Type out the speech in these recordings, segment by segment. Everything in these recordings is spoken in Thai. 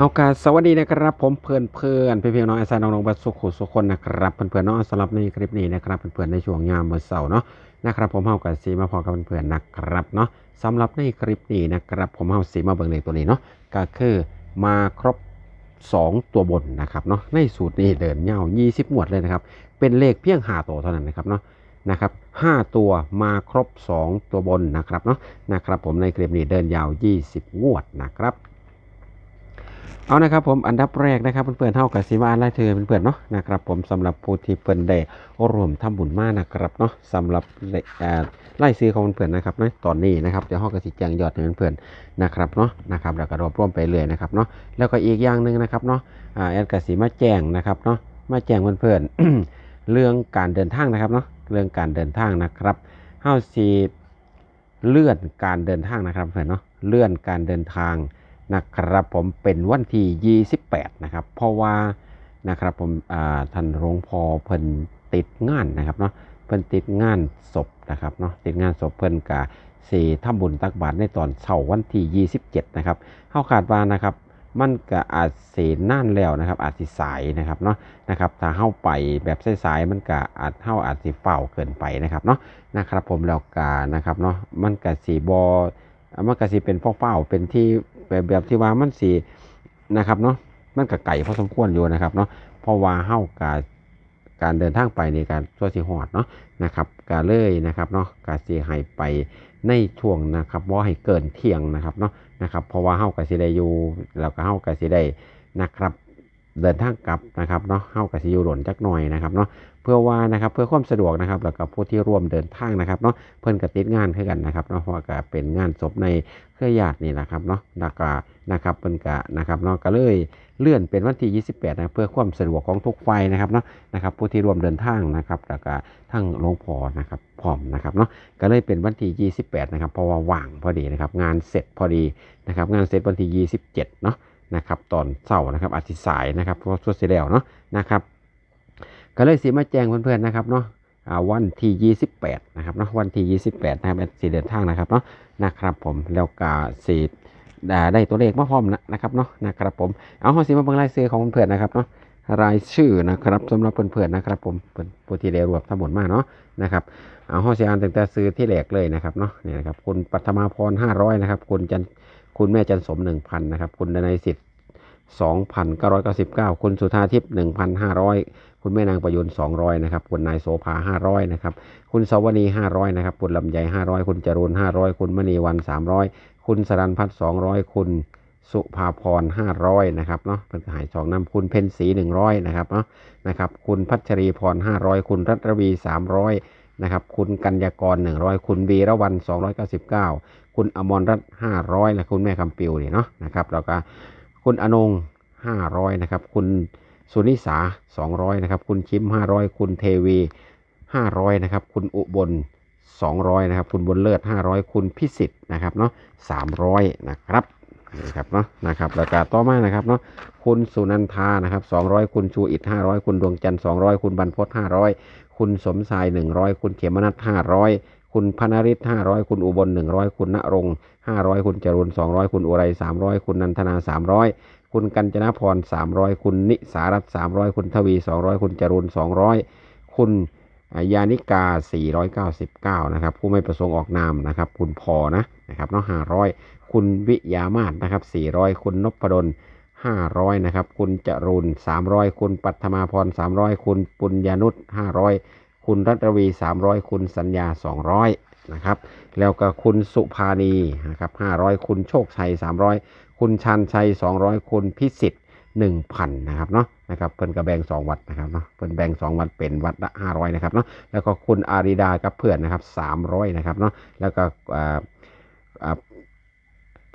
เอากาสวัสดีนะครับผมเพื่อนเพื่อนเพียงๆน้องไอซายน้องบัสสุขุสุคนนะครับเพื่อนเพื่อนน้องสำหรับในคลิปนี้นะครับเพื่อนเพื่อนในช่วงยามวันเสาร์เนาะนะครับผมเฮากับสีมาพอกับเพื่อนๆนะครับเนาะสำหรับในคลิปนี้นะครับผมเฮาสีมาเบิ่งเลขตัวนี้เนาะก็คือมาครบ 2 ตัวบนนะครับเนาะในสูตรนี้เดินยาว20 หมวดเลยนะครับเป็นเลขเพียง5ตัวเท่านั้นนะครับเนาะนะครับ5ตัวมาครบ 2 ตัวบนนะครับเนาะนะครับผมในคลิปนี้เดินยาว 20 งวดนะครับ เอานะครับผมอันดับแรกนะครับเพื่อนๆเท่ากับสีมาอ่านไล่เธอเพื่อนๆเนาะนะครับผมสำหรับผู้ที่เพิ่อนได้รวมทำบุญมากนะครับเนาะสำหรับไล่ซื้อของเพื่อนๆนะครับในตอนนี้นะครับเดี๋ยวเฮาก็สิแจงยอดเพื่อนๆนะครับเนาะนะครับแล้วก็รวบรวมไปเรื่อยนะครับเนาะแล้วก็อีกอย่างหนึ่งนะครับเนาะอ่าแอดกสีมาแจ้งนะครับเนาะมาแจ้งเพื่อนๆเรื่องการเดินทางนะครับเนาะเรื่องการเดินทางนะครับเฮาสิเลื่อนการเดินทางนะครับเพื่อนเนาะเลื่อนการเดินทาง นะครับผมเป็นวันที่ 28 นะครับ เพราะว่านะครับผมท่านหลวงพ่อเพิ่นติดงานนะครับเนาะเพิ่นติดงานศพนะครับเนาะติดงานศพเพิ่นกะสีทำบุญตักบาตรในตอนเช้าวันที่ 27 นะครับเข้าคาดว่านะครับ มันก็อาจเสนน่านแล้วนะครับ อาจสิสายนะครับเนาะนะครับถ้าเข้าไปแบบสายๆมันก็อาจเข้าอาจสิเฝ้าเกินไปนะครับเนาะนะครับผมแล้วกานะครับเนาะมันก็สีบอมันก็สิเป็นพ่อเฝ้าเป็นที่ แบบแบบที่ว่ามันสีนะครับเนาะมันกับไก่พอสมควรอยู่นะครับเนาะเพราะว่าเฮากับการเดินทางไปในการช่วยสีหอดเนาะนะครับกาเลยนะครับเนาะกาสีให้ไปในช่วงนะครับว่าให้เกินเที่ยงนะครับเนาะนะครับเพราะว่าเฮากะสิได้อยู่แล้วก็เฮากะสิได้นะครับ เดินทางกลับนะครับเนาะเฮากะสิอยู่หล่นจักหน่อยนะครับเนาะเพื่อว่านะครับเพื่อความสะดวกนะครับแล้วก็ผู้ที่ร่วมเดินทางนะครับเนาะเพิ่นก็ติดงานคือกันนะครับเนาะเพราะว่าก็เป็นงานศพในเครือญาตินี่แหละครับเนาะแล้วก็นะครับเพิ่นก็นะครับเนาะก็เลยเลื่อนเป็นวันที่ 28นะเพื่อความสะดวกของทุกฝ่ายนะครับเนาะนะครับผู้ที่ร่วมเดินทางนะครับแล้วก็ทั้งหลวงพ่อนะครับพร้อมนะครับเนาะก็เลยเป็นวันที่ 28 นะครับเพราะว่าว่างพอดีนะครับงานเสร็จพอดีนะครับงานเสร็จวันที่ 27 เนาะ นะครับตอนเช้านะครับอาทิตย์สายนะครับเพราะว่าช่วงเสร็จแล้วเนาะนะครับก็เลยสีมาแจ้งเพื่อนๆนะครับเนาะวันที่28นะครับเนาะวันที่28นะครับสีเดินทางนะครับเนาะนะครับผมแล้วก็สีได้ตัวเลขมาพร้อมนะนะครับเนาะนะครับผมเอาห้องสีมาเบิ่งรายชื่อของเพื่อนๆนะครับเนาะรายชื่อนะครับสำหรับเพื่อนๆนะครับ ผมเพื่อนผู้ที่ได้รวมทั้งหมดมาเนาะนะครับเอาห้องสีอ่านตั้งแต่ซื้อที่แรกเลยนะครับเนาะนี่นะครับคุณปัทมาพร500นะครับคุณจัน คุณแม่จันสม 1,000นะครับคุณดนัยสิทธิ์2,999 คุณสุธาทิพย์1,500 คุณแม่นางประยุน200นะครับคุณนายโสภา500นะครับคุณสวนี500นะครับคุณลำไย500 คุณจรูน500 คุณมณีวัน 300 คุณสรันพัฒน์200 คุณสุภาพร 500 นะครับเนาะเป็นหายสองน้ำคุณเพนสี 100 นะครับเนาะนะครับ คุณพัชรีพร 500 คุณรัตรวี 300 นะครับ คุณกัญญากร 100 คุณวีระวัน 299 คุณอมรรัตน์500และคุณแม่คำปิวเนี่ยเนาะนะครับแล้วก็คุณอนง500นะครับ คุณสุนิสา200นะครับ คุณคิม500คุณเทวี500นะครับ คุณอุบล200นะครับ คุณบุญเลิศ500คุณพิสิทธ์นะครับเนาะ300นะครับนะครับเนาะนะครับแล้วก็ต่อมานะครับเนาะคุณสุนันทานะครับ200คุณชูอิท500คุณดวงจันทร์200คุณบรรพต500คุณสมชาย100คุณเขมนัท500 คุณพนริศ500คุณอุบล100คุณณรงค์500คุณจรุน200คุณอุไร300คุณนันทนา300คุณกัญจนาพร300คุณนิสารัตน์300คุณทวี200คุณจรุน200คุณยานิกา 499 นะครับ ผู้ไม่ประสงค์ออกนามนะครับ คุณพอนะนะครับเนาะ500 คุณวิยามาศนะครับ 400 คุณนพดล 500 นะครับ คุณจรุน300 คุณปัทมาพร 300 คุณปุญญานุช500 คุณรัตวี300 คุณสัญญา 200นะครับ แล้วก็คุณสุภานีนะครับ500 คุณโชคชัย 300 คุณชันชัย 200 คุณพิสิทธิ์1,000นะครับเนาะนะครับเพิ่นก็แบ่ง2วัดนะครับเนาะเพิ่นแบ่ง2วัดเป็นวัดละ500นะครับเนาะแล้วก็คุณอาริดากับเพื่อนนะครับ300นะครับเนาะแล้วก็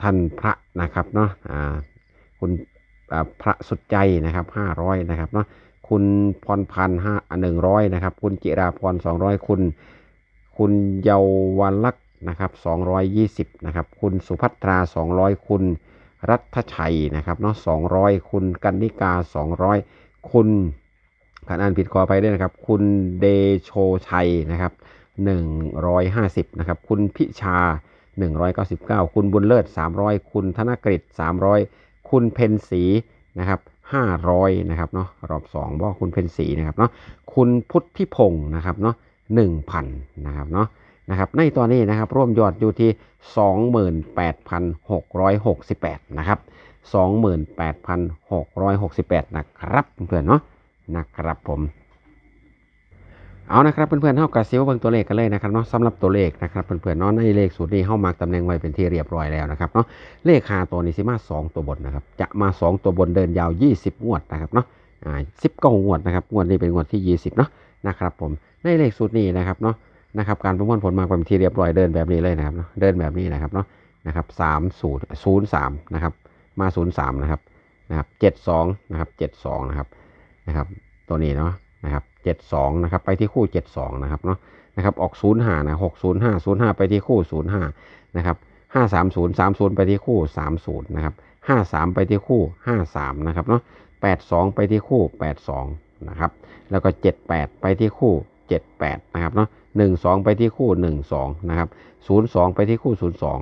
ท่านพระนะครับเนาะคุณพระสุดใจนะครับ500นะครับเนาะ คุณพรพันธ์ห้าหนึ่งร้อยนะครับ คุณจิราพร200คุณ คุณเยาวลักษณ์นะครับ220นะครับ คุณสุภัทรา200คุณรัฐชัยนะครับเนาะ200คุณกันนิกา200คุณขานอ่านผิดขอไปด้วยนะครับ คุณเดโชชัยนะครับ150นะครับ คุณพิชา199คุณบุญเลิศ300คุณธนกฤษ300คุณเพนสีนะครับ ห้าร้อยนะครับเนาะรอบสองว่าคุณเพนสีนะครับเนาะคุณพุทธิพงศ์นะครับเนาะหนึ่งพันนะครับเนาะนะครับในตอนนี้นะครับร่วมยอดอยู่ที่สองหมื่นแปดพันหกร้อยหกสิบแปดนะครับสองหมื่นแปดพันหกร้อยหกสิบแปดนะครับเพื่อนเนาะนะครับผม เอานะครับเพื่อนๆเท่ากับซิวเบิ่งตัวเลขกันเลยนะครับเนาะสำหรับตัวเลขนะครับเพื่อนๆเนาะในเลขสูตรนี้เข้ามาตำแหน่งไว้เป็นที่เรียบร้อยแล้วนะครับเนาะเลขหาตัวนี้สิมา2ตัวบนนะครับจะมา 2 ตัวบนเดินยาว 20 งวดนะครับเนาะอ่าสิบเก้างวดนะครับงวดนี้เป็นงวดที่ 20เนาะนะครับผมในเลขสูตรนี้นะครับเนาะนะครับการประมวลผลมาเป็นที่เรียบร้อยเดินแบบนี้เลยนะครับเนาะเดินแบบนี้นะครับเนาะนะครับสามศูนย์ศูนย์สามนะครับมาศูนย์สามนะครับนะครับเจ็ดสองนะครับเจ็ดสองนะครับนะครับตัวนี้เนาะ นะครับเจ็ดสองนะครับไปที่คู่เจ็ดสองนะครับเนาะนะครับออกศูนย์ห้านะหกศูนย์ห้าศูนย์ห้าไปที่คู่ศูนย์ห้านะครับห้าสามศูนย์สามศูนย์ไปที่คู่สามศูนย์นะครับห้าสามไปที่คู่ห้าสามนะครับเนาะแปดสองไปที่คู่แปดสองนะครับแล้วก็เจ็ดแปดไปที่คู่เจ็ดแปดนะครับเนาะหนึ่งสองไปที่คู่หนึ่งสองนะครับศูนย์สองไปที่คู่ศูนย์สอง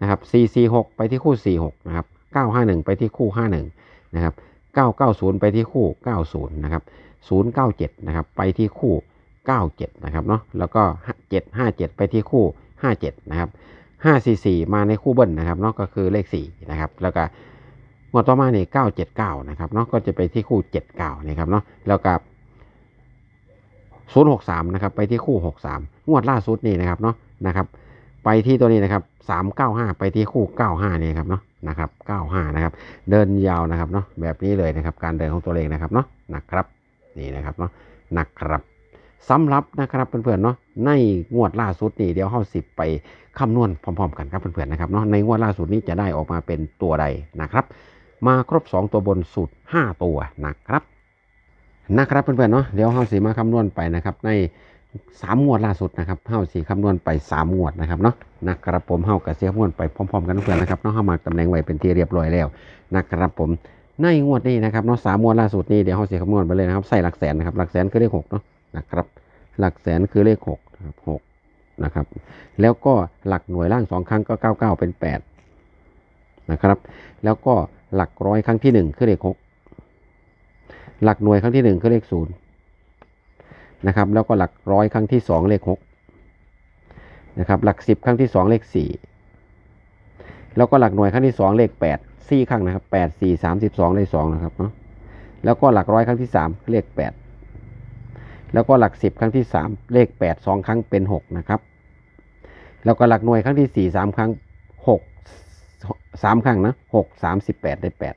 นะครับสี่สี่หกไปที่คู่สี่หกนะครับเก้าห้าหนึ่งไปที่คู่ห้าหนึ่งนะครับเก้าเก้าศูนย์ไปที่คู่เก้าศูนย์นะครับ 097 นะครับ ไปที่คู่ 97 นะครับเนาะแล้วก็ 757 ไปที่คู่ 57 นะครับ 544 มาในคู่เบิ้ลนะครับเนาะก็คือเลข 4 นะครับ แล้วก็งวดต่อมานี่979 นะครับเนาะก็จะไปที่คู่ 79 นะครับเนาะแล้วก็063 นะครับ ไปที่คู่ 63 งวดล่าสุดนี่นะครับเนาะนะครับไปที่ตัวนี้นะครับ 395 ไปที่คู่ 95 นี่ครับเนาะนะครับ 95 นะครับ เดินยาวนะครับเนาะแบบนี้เลยนะครับ การเดินของตัวเลขนะครับเนาะนะครับ นี่นะครับเนาะนะครับสำหรับนะครับเพื่อนๆเนาะในงวดล่าสุดนี่เดี๋ยวเข้าสิบไปคำนวณพร้อม ๆ กันครับเพื่อนๆนะครับเนาะในงวดล่าสุดนี้จะได้ออกมาเป็นตัวใดนะครับ มาครบ 2 ตัวบนสุด 5 ตัวนะครับนะครับเพื่อนๆเนาะเดี๋ยวเข้าสีมาคำนวณไปนะครับในสามงวดล่าสุดนะครับเข้าสีคำนวณไปสามงวดนะครับเนาะนะครับผมเข้ากับเสียคำนวณไปพร้อม ๆ กันเพื่อนๆนะครับเนาะเข้ามาตำแหน่งไว้เป็นที่เรียบร้อยแล้วนะครับผม ในงวดนี้นะครับเนาะสามงวดล่าสุดนี้เดี๋ยวเขาเสียคำนวณไปเลยนะครับ ใส่หลักแสนนะครับ หลักแสนคือเลขหกเนาะนะครับ หลักแสนคือเลขหกนะครับหกนะครับ แล้วก็หลักหน่วยล่างสองครั้งก็เก้าเก้าเป็นแปดนะครับ แล้วก็หลักร้อยครั้งที่หนึ่งคือเลขหกหลักหน่วยครั้งที่หนึ่งคือเลขศูนย์นะครับ แล้วก็หลักร้อยครั้งที่สองเลขหกนะครับ หลักสิบครั้งที่สองเลขสี่แล้วก็หลักหน่วยครั้งที่สองเลขแปด สี่ครั้งนะครับแปดสี่สามสิบสองได้สองนะครับเนาะแล้วก็หลักร้อยครั้งที่สามเลขแปดแล้วก็หลักสิบครั้งที่สามเลขแปดสองครั้งเป็นหกนะครับ แล้วก็หลักหน่วยครั้งที่สี่สามครั้งหกสามครั้งนะหกสามสิบแปดได้แปด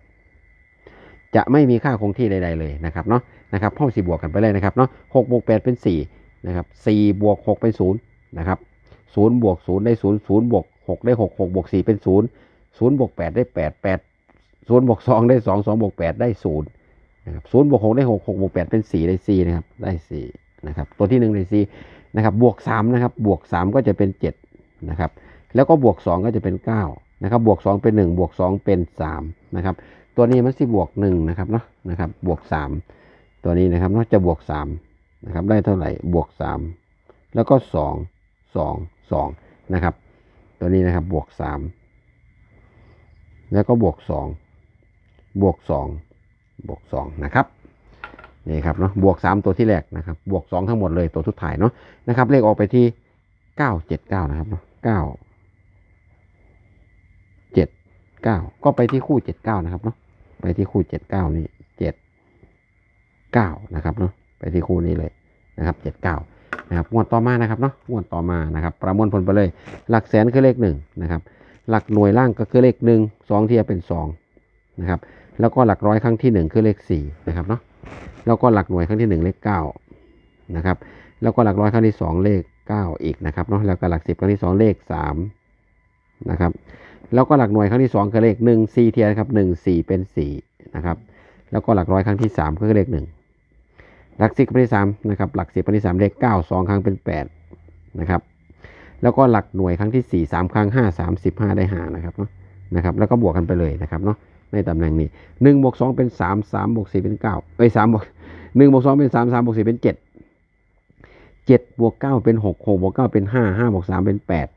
จะไม่มีค่าคงที่ใด ๆ เลยนะครับเนาะนะครับพ่อสี่บวกกันไปเลยนะครับเนาะหกบวกแปดเป็นสี่นะครับสี่บวกหกเป็นศูนย์นะครับศูนย์บวกศูนย์ได้ศูนย์ศูนย์บวกหกได้หกหกบวกสี่เป็นศูนย์ ศูนย์บวกแปดได้แปดแปดศูนย์บวกสองได้สองสองบวกแปดได้ศูนย์นะครับศูนย์บวกหกได้หกหกบวกแปดเป็นสี่ได้สี่นะครับได้สี่นะครับตัวที่หนึ่งได้สี่นะครับบวกสามนะครับบวกสามก็จะเป็นเจ็ดนะครับแล้วก็บวกสองก็จะเป็นเก้านะครับบวกสองเป็นหนึ่งบวกสองเป็นสามนะครับตัวนี้มันสิบวกหนึ่งนะครับเนาะนะครับบวกสามตัวนี้นะครับเนาะจะบวกสามนะครับได้เท่าไหร่บวกสามแล้วก็สองสองสองนะครับตัวนี้นะครับบวกสาม แล้วก็บวกสองบวกสองบวกสองนะครับนี่ครับเนาะบวกสามตัวที่แรกนะครับ บวกสองทั้งหมดเลยตัวทุดถ่ายเนาะนะครับ เลขออกไปที่เก้าเจ็ดเก้านะครับเนาะเก้าเจ็ดเก้าก็ไปที่คู่เจ็ดเก้านะครับเนาะไปที่คู่เจ็ดเก้านี่เจ็ดเก้านะครับเนาะไปที่คู่นี้เลยนะครับเจ็ดเก้านะครับงวดต่อมานะครับเนาะงวดต่อมานะครับ ประมวลผลไปเลย หลักแสนคือเลขหนึ่งนะครับ หลักหน่วยล่างก็คือเลขหนึ่งสองเทียเป็นสองนะครับแล้วก็หลักร้อยครั้งที่หนึ่งคือเลขสี่นะครับเนาะแล้วก็หลักหน่วยครั้งที่หนึ่งเลขเก้านะครับแล้วก็หลักร้อยครั้งที่สองเลขเก้าอีกนะครับเนาะแล้วก็หลักสิบครั้งที่สองเลขสามนะครับแล้วก็หลักหน่วยครั้งที่สองคือเลขหนึ่งสี่เทียนครับหนึ่งสี่เป็นสี่นะครับแล้วก็หลักร้อยครั้งที่สามคือเลขหนึ่งหลักสิบครั้งที่สามนะครับหลักสิบครั้งที่สามเลขเก้าสองครั้งเป็นแปดนะครับ แล้วก็หลักหน่วยครั้งที่สี่สามครั้งห้าสามสิบห้าได้ห้านะครับเนาะนะครับแล้วก็บวกกันไปเลยนะครับเนาะในตำแหน่งนี้หนึ่งบวกสองเป็นสามสามบวกสี่เป็นเก้าเอ้ยสามบวกหนึ่งบวกสองเป็นสามสามบวกสี่เป็นเจ็ดเจ็ดบวกเก้าเป็นหกหกบวกเก้าเป็นห้าห้าบวกสามเป็นแปด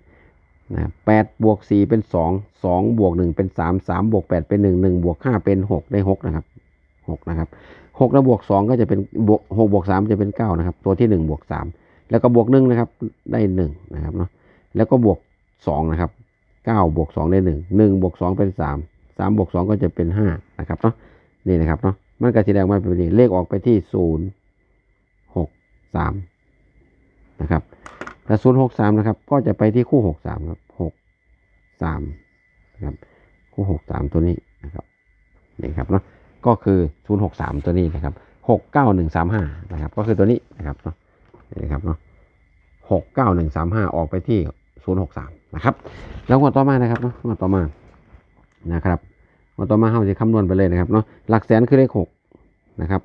นะแปดบวกสี่เป็นสองสองบวกหนึ่งเป็นสามสามบวกแปดเป็นหนึ่งหนึ่งบวกห้าเป็นหกได้หกนะครับหกนะครับหกแล้วบวกสองก็จะเป็นบวกหกบวกสามจะเป็นเก้านะครับ ตัวที่หนึ่งบวกสาม แล้วก็บวกหนึ่งนะครับ ได้หนึ่งนะครับเนาะแล้วก็บวกสองนะครับเก้าบวกสองได้หนึ่งหนึ่งบวกสองเป็นสามสามบวกสองก็จะเป็นห้านะครับเนาะนี่นะครับเนาะมันก็แสดงมาเป็นนี้เลขออกไปที่ศูนย์หกสามนะครับแต่ศูนย์หกสามนะครับ ก็จะไปที่คู่หกสามครับหกสามนะครับ คู่หกสามตัวนี้นะครับนี่ครับเนาะก็คือศูนย์หกสามตัวนี้นะครับหกเก้าหนึ่งสามห้านะครับ ก็คือตัวนี้นะครับเนาะ นี่ครับเนาะหกเก้าหนึ่งสามห้าออกไปที่ศูนย์หกสามนะครับ แล้วงวดต่อมานะครับเนาะงวดต่อมานะครับงวดต่อมาเราจะคำนวณไปเลยนะครับเนาะหลักแสนคือเลขหกนะครับ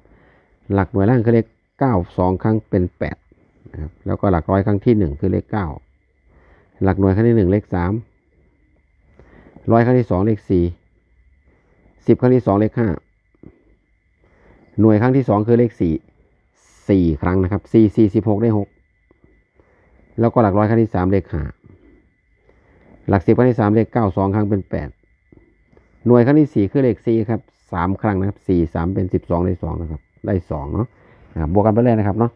หลักหน่วยล่างคือเลขเก้าสองครั้งเป็นแปดนะครับแล้วก็หลักร้อยครั้งที่หนึ่งคือเลขเก้าหลักหน่วยครั้งที่หนึ่งเลขสามร้อยครั้งที่สองเลขสี่สิบครั้งที่สองเลขห้าหน่วยครั้งที่สองคือเลขสี่ สี่ครั้งนะครับสี่สี่สิบหกได้หกแล้วก็หลักร้อยครั้งที่สามเลขห้าหลักสิบครั้งที่สามเลขเก้าสองครั้งเป็นแปดหน่วยครั้งที่สี่คือเลขสี่ครับสามครั้งนะครับสี่สามเป็นสิบสองได้สองนะครับ ได้สองเนาะบวกกันไปเลยนะครับเนาะ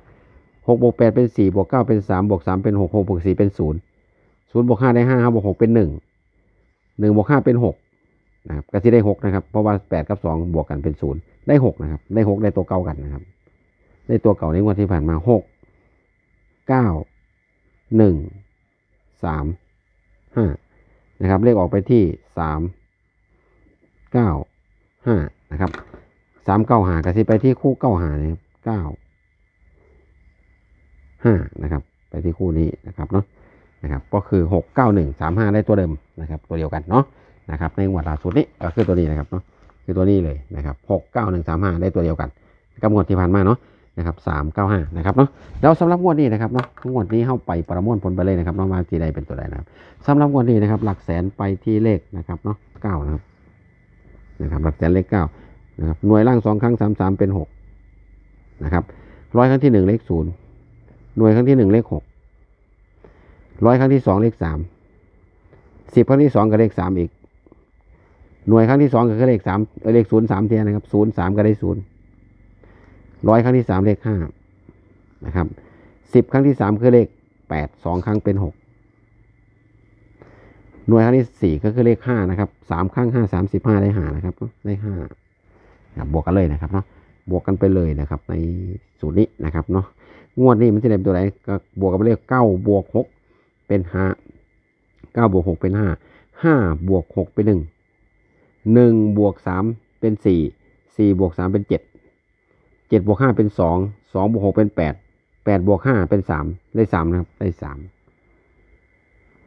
หกบวกแปดเป็นสี่บวกเก้าเป็นสามบวกสามเป็นหกหกบวกสี่เป็นศูนย์ศูนย์บวกห้าได้ห้าห้าบวกหกเป็นหนึ่งหนึ่งบวกห้าเป็นหกนะครับก็ที่ได้หกนะครับ เพราะว่าแปดกับสองบวกกันเป็นศูนย์ได้หกนะครับ ได้หกได้ตัวเก่ากันนะครับ ได้ตัวเก่าในงวดที่ผ่านมาหกเก้าหนึ่งสามห้านะครับ เลขออกไปที่สามเก้าห้านะครับสามเก้าหากระสิไปที่คู่เก้าหานะครับเก้าห้านะครับ ไปที่คู่นี้นะครับเนาะนะครับก็คือหกเก้าหนึ่งสามห้าได้ตัวเดิมนะครับ ตัวเดียวกันเนาะนะครับในงวดล่าสุดนี้ก็คือตัวนี้นะครับเนาะคือตัวนี้เลยนะครับหกเก้าหนึ่งสามห้าได้ตัวเดียวกันกับงวดที่ผ่านมาเนาะ นะครับสามเก้าห้านะครับเนาะแล้วสำหรับงวดนี้นะครับเนาะงวดนี้เข้าไปประมวลผลไปเลยนะครับเน้องมาทีใดเป็นตัวใดนะครับสำหรับงวันนี้นะครับ หลักแสนไปที่เลขนะครับเนาะเก้านะครับนะครับหลักแสนเลขเก้านะครับหน่วยล่างสองครั้งสามสามเป็นหกนะครับร้อยครั้งที่หนึ่งเลขศูนย์หน่วยครั้งที่หนึ่งเลขหกร้อยครั้งที่สองเลขสามสิบครั้งที่สองกับเลขสามอีก หน่วยครั้งที่สองก็คือเลขสามเอ่อเลขศูนย์สามเทียนะครับศูนย์สามก็ได้ศูนย์ ร้อยครั้งที่สามเลขห้านะครับสิบครั้งที่สามคือเลขแปดสองครั้งเป็นหกหน่วยครั้งที่สี่ก็คือเลขห้านะครับสามครั้งห้าสามสิบห้าได้หานะครับได้ห้าบวกกันเลยนะครับเนาะบวกกันไปเลยนะครับ ในสูตรนี้นะครับเนาะงวดนี้มันจะได้เป็นตัวไหนก็บวกกันไปเลยเก้าบวกหกเป็นห้าเก้าบวกหกเป็นห้าห้าบวกหกเป็นหนึ่งหนึ่งบวกสามเป็นสี่สี่บวกสามเป็นเจ็ด เจ็ดบวกห้าเป็นสองสองบวกหกเป็นแปดแปดบวกห้าเป็นสามได้สามนะครับ ได้สาม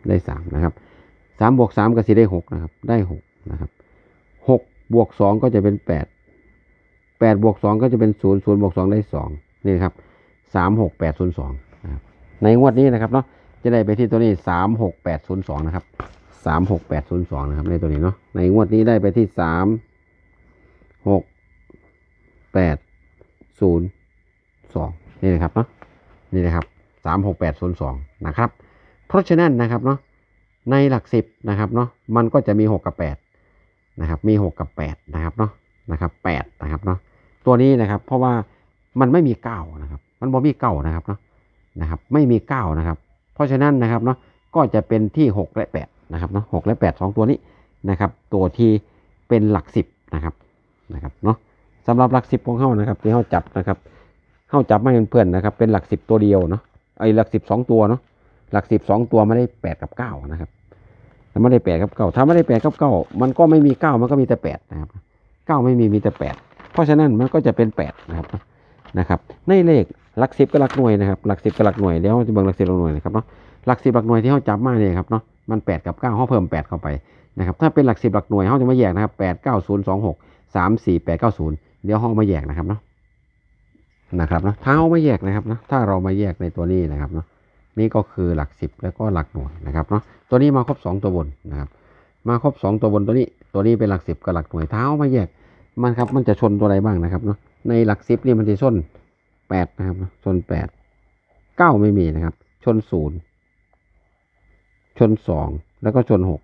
ได้สามนะครับสามบวกสามก็สิได้หกนะครับ ได้หกนะครับหกบวกสองก็จะเป็นแปดแปดบวกสองก็จะเป็นศูนย์ศูนย์บวกสองได้สองนี่นะครับสามหกแปดศูนย์สองนะครับในงวดนี้นะครับเนาะจะได้ไปที่ตัวนี้สามหกแปดศูนย์สองนะครับสามหกแปดศูนย์สองนะครับ ในตัวนี้เนาะในงวดนี้ได้ไปที่สามหกแปด ศูนย์สองนี่นะครับเนาะนี่นะครับสามหกแปดศูนย์สองนะครับ เพราะฉะนั้นนะครับเนาะในหลักสิบนะครับเนาะมันก็จะมีหกกับแปดนะครับ มีหกกับแปดนะครับเนาะนะครับแปดนะครับเนาะตัวนี้นะครับ เพราะว่ามันไม่มีเก้านะครับ มันบ่มีเก้านะครับเนาะนะครับ ไม่มีเก้านะครับ เพราะฉะนั้นนะครับเนาะก็จะเป็นที่หกและแปดนะครับเนาะหกและแปดสองตัวนี้นะครับ ตัวที่เป็นหลักสิบนะครับนะครับเนาะ สำหรับหลักสิบของเขานะครับที่เขาจับนะครับเขาจับมาเป็นเพื่อนนะครับ เป็นหลักสิบตัวเดียวเนาะไอ้หลักสิบสองตัวเนาะหลักสิบสองตัวไม่ได้แปดกับเก้านะครับถ้าไม่ได้แปดกับเก้าถ้าไม่ได้แปดกับเก้ามันก็ไม่มีเก้ามันก็มีแต่แปดนะครับเก้าไม่มีมีแต่แปดเพราะฉะนั้นมันก็จะเป็นแปดนะครับนะครับ ในเลขหลักสิบกับหลักหน่วยนะครับหลักสิบกับหลักหน่วยเดี๋ยวจะเบิ่งหลักสิบหลักหน่วยนะครับเนาะหลักสิบหลักหน่วยที่เขาจับมาเนี่ยครับเนาะมันแปดกับเก้าเขาเพิ่มแปดเข้าไปนะครับถ้าเป็นหลักสิบหลักหน่วยเขาจะมาแยกนะครับแปดเก้าศูนย์สองหกสามสี่แปดเก้าศูนย์ เดี๋ยวเขามาแยกนะครับเนาะนะครับเนาะถ้าเขามาแยกนะครับเนาะถ้าเรามาแยกในตัวนี้นะครับเนาะนี่ก็คือหลักสิบแล้วก็หลักหน่วยนะครับเนาะตัวนี้มาครบสองตัวบนนะครับ มาครบสองตัวบนตัวนี้ ตัวนี้เป็นหลักสิบกับหลักหน่วยเท้ามาแยกมันครับมันจะชนตัวอะไรบ้างนะครับเนาะในหลักสิบนี่มันจะชนแปดนะครับชนแปดเก้าไม่มีนะครับ ชนศูนย์ชนสองแล้วก็ชนหก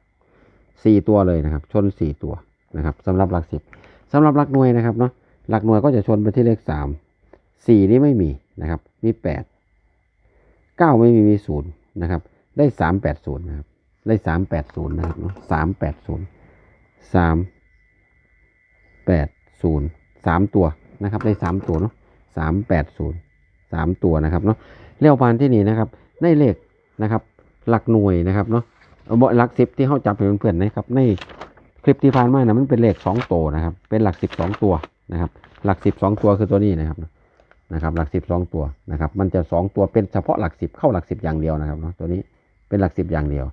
สี่ตัวเลยนะครับ ชนสี่ตัวนะครับสำหรับหลักสิบสำหรับหลักหน่วยนะครับเนาะ หลักหน่วยก็จะชนไปที่เลขสามสี่นี่ไม่มีนะครับมีแปดเก้าไม่มีมีศูนย์นะครับได้สามแปดศูนย์นะครับได้สามแปดศูนย์นะครับเนาะสามแปดศูนย์สามแปดศูนย์สามตัวนะครับได้สามตัวเนาะสามแปดศูนย์สามตัวนะครับเนาะเลี้ยวพานที่นี่นะครับได้เลขนะครับหลักหน่วยนะครับเนาะเอาบ่หลักสิบที่เขาจับเป็นเพื่อนๆนะครับในคลิปที่ผ่านมานะมันเป็นเลขสองตัวนะครับเป็นหลักสิบสองตัว นะครับ หลักสิบสองตัวคือตัวนี้นะครับนะครับ หลักสิบสองตัวนะครับ มันจะสองตัวเป็นเฉพาะหลักสิบเข้าหลักสิบอย่างเดียวนะครับเนาะตัวนี้เป็นหลักสิบอย่างเดียว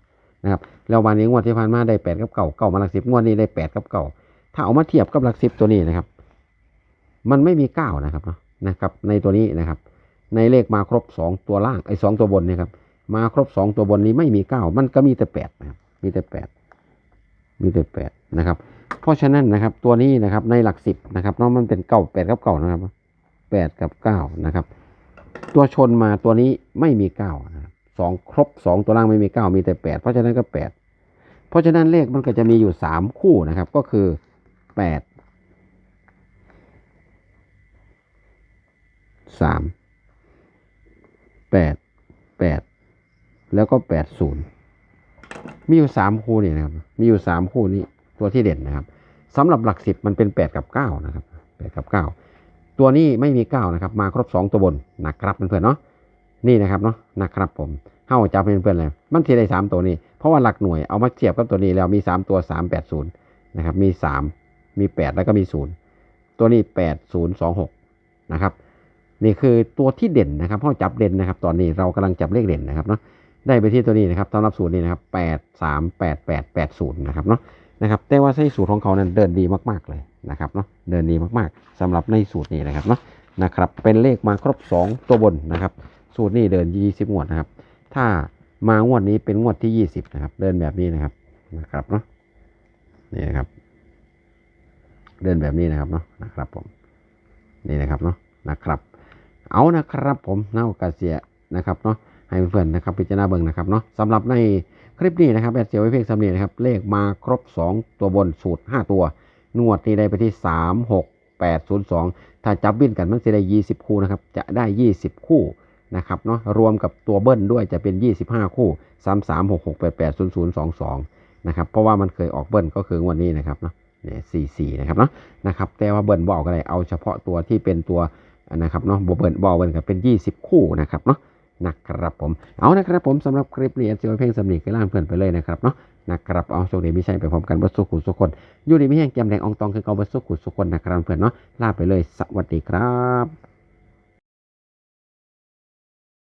นะครับแล้ววันนี้งวดที่ผ่านมาได้แปดกับเก่าเก่ามาหลักสิบงวดนี้ได้แปดกับเก่าถ้าเอามาเทียบกับหลักสิบตัวนี้นะครับ มันไม่มีเก้านะครับนะครับ ในตัวนี้นะครับ ในเลขมาครบสองตัวล่างไอ้สองตัวบนเนี่ยครับมาครบสองตัวบนนี้ไม่มีเก้ามันก็มีแต่แปดนะครับมีแต่แปดมีแต่แปดนะครับ เพราะฉะนั้นนะครับตัวนี้นะครับในหลักสิบนะครับเนาะมันเป็นเก้าแปดกับเก้านะครับแปดกับเก้านะครับ ตัวชนมาตัวนี้ไม่มีเก้านะครับสองครบสองตัวล่างไม่มีเก้ามีแต่แปดเพราะฉะนั้นก็แปดเพราะฉะนั้นเลขมันก็จะมีอยู่สามคู่นะครับ ก็คือแปดสามแปดแปดแล้วก็แปดศูนย์มีอยู่สามคู่นี่นะครับ มีอยู่สามคู่นี้ ตัวที่เด่นนะครับสำหรับหลักสิบมันเป็นแปดกับเก้านะครับแปดกับเก้าตัวนี้ไม่มีเก้านะครับ มาครบสองตัวบนนะครับเพื่อนๆเนาะนี่นะครับเนาะนะครับผมเข้าจับเป็นเพื่อนเลยมันทีได้สามตัวนี้ เพราะว่าหลักหน่วยเอามาเทียบกับตัวนี้แล้วมีสามตัวสามแปดศูนย์นะครับมีสามมีแปดแล้วก็มีศูนย์ตัวนี้แปดศูนย์สองหกนะครับนี่คือตัวที่เด่นนะครับพ่อจับเด่นนะครับ ตอนนี้เรากำลังจับเลขเด่นนะครับเนาะได้ไปที่ตัวนี้นะครับสำหรับสูตรนี้นะครับแปดสามแปดแปดแปดศูนย์นะครับเนาะ นะครับแต่ว่าใช้สูตรของเขานั้นเดินดีมากๆเลยนะครับเนาะเดินดีมากๆสำหรับในสูตรนี้นะครับเนาะนะครับเป็นเลขมาครบ 2 ตัวบนนะครับ สูตรนี้เดิน 20 งวดนะครับ ถ้ามางวดนี้เป็นงวดที่ 20 นะครับ เดินแบบนี้นะครับนะครับเนาะนี่นะครับ เดินแบบนี้นะครับเนาะนะครับผมนี่นะครับเนาะนะครับ เอานะครับผมเน่ากาเสียนะครับเนาะให้เพื่อนๆนะครับพิจารณาเบิ่งนะครับเนาะสำหรับใน คลิปนี้นะครับแอดเสียวไว้เพียงสำเนียนะครับ เลขมาครบ 2 ตัวบนสูตร 5 ตัว นวดนี่ได้ไปที่ 3 6 8 0 2 ถ้าจับบินกันมันจะได้ 20 คู่นะครับ จะได้ 20 คู่นะครับเนาะรวมกับตัวเบิ้ลด้วยจะเป็น 25 คู่ 3 3 6 6 8 8 0 0 2 2นะครับเพราะว่ามันเคยออกเบิ้ลก็คือวันนี้นะครับเนาะเนี่ยสี่สี่นะครับเนาะนะครับแต่ว่าเบิ้ลบอกอะไรเอาเฉพาะตัวที่เป็นตัวนะครับเนาะบอเบิร์นบอลเบิร์นกับเป็น 20 คู่นะครับเนาะ นะครับผม เอานะครับผมสำหรับคลิปนี้เสียวเพลงสำนีกล่างเพื่อนไปเลยนะครับเนาะนะครับเอาโชคดีไม่ใช่ไปพร้อมกันบัสสุขุสุขคนอยู่ดีไม่แห้งแกมแดงอองตองคือเกาบัสสุขุสุขคนนะครับเพื่อนเนาะลาไปเลยสวัสดีครับ